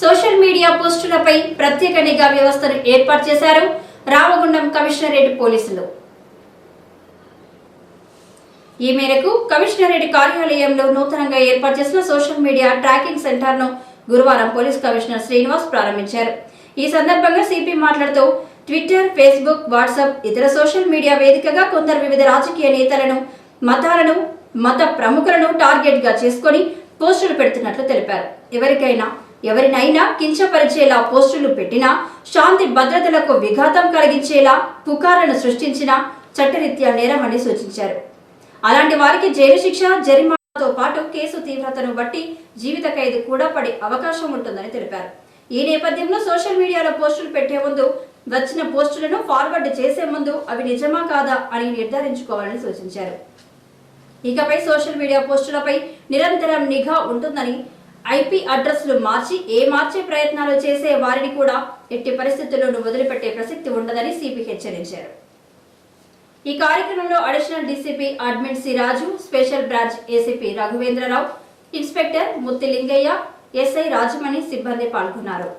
Social media పోస్టులపై ప్రత్యేక నిఘా వ్యవస్థను ఏర్పాటు చేశారు రామగుండం కమిషనరేట్ పోలీసులు. ఈ మేరకు కమిషనరేట్ కార్యాలయంలో నూతనంగా ఏర్పాటు చేసిన సోషల్ మీడియా ట్రాకింగ్ సెంటర్ను గురువారం పోలీస్ కమిషనర్ శ్రీనివాస్ ప్రారంభించారు. ఈ సందర్భంగా సిపి మాట్లాడుతూ ట్విట్టర్ ఫేస్బుక్ వాట్సాప్ ఇతర సోషల్ మీడియా వేదికగా కొందరు వివిధ రాజకీయ నేతలను మతాలను మత ప్రముఖులను టార్గెట్గా చేసుకొని పోస్టులు పెడుతున్నట్లు తెలిపారు. ఎవరికైనా ఎవరినైనా కించపరిచేలా పోస్టులు పెట్టినా శాంతి భద్రతలకు విఘాతం కలిగించేలా పుకార్లను సృష్టించినా చట్టరీత్యా నేరమని సూచించారు. అలాంటి వారికి జైలు శిక్ష జరిమానాతో పాటు కేసు తీవ్రతను బట్టి జీవిత ఖైదు కూడా పడే అవకాశం ఉంటుందని తెలిపారు. ఈ నేపథ్యంలో సోషల్ మీడియాలో పోస్టులు పెట్టే ముందు వచ్చిన పోస్టులను ఫార్వర్డ్ చేసే ముందు అవి నిజమా కాదా అని నిర్ధారించుకోవాలని సూచించారు. ఇకపై సోషల్ మీడియా పోస్టులపై నిరంతరం నిఘా ఉంటుందని ఐపీ అడ్రస్లు మార్చి ఏ మార్చే ప్రయత్నాలు చేసే వారిని కూడా ఎట్టి పరిస్థితుల్లోనూ వదిలిపెట్టే ప్రసక్తి ఉండదని సిపి హెచ్చరించారు. ఈ కార్యక్రమంలో additional DCP admin C Raju special branch ACP Raghuvendrarao inspector Muthi Lingaiah SI Rajamani సిబ్బంది పాల్గొన్నారు.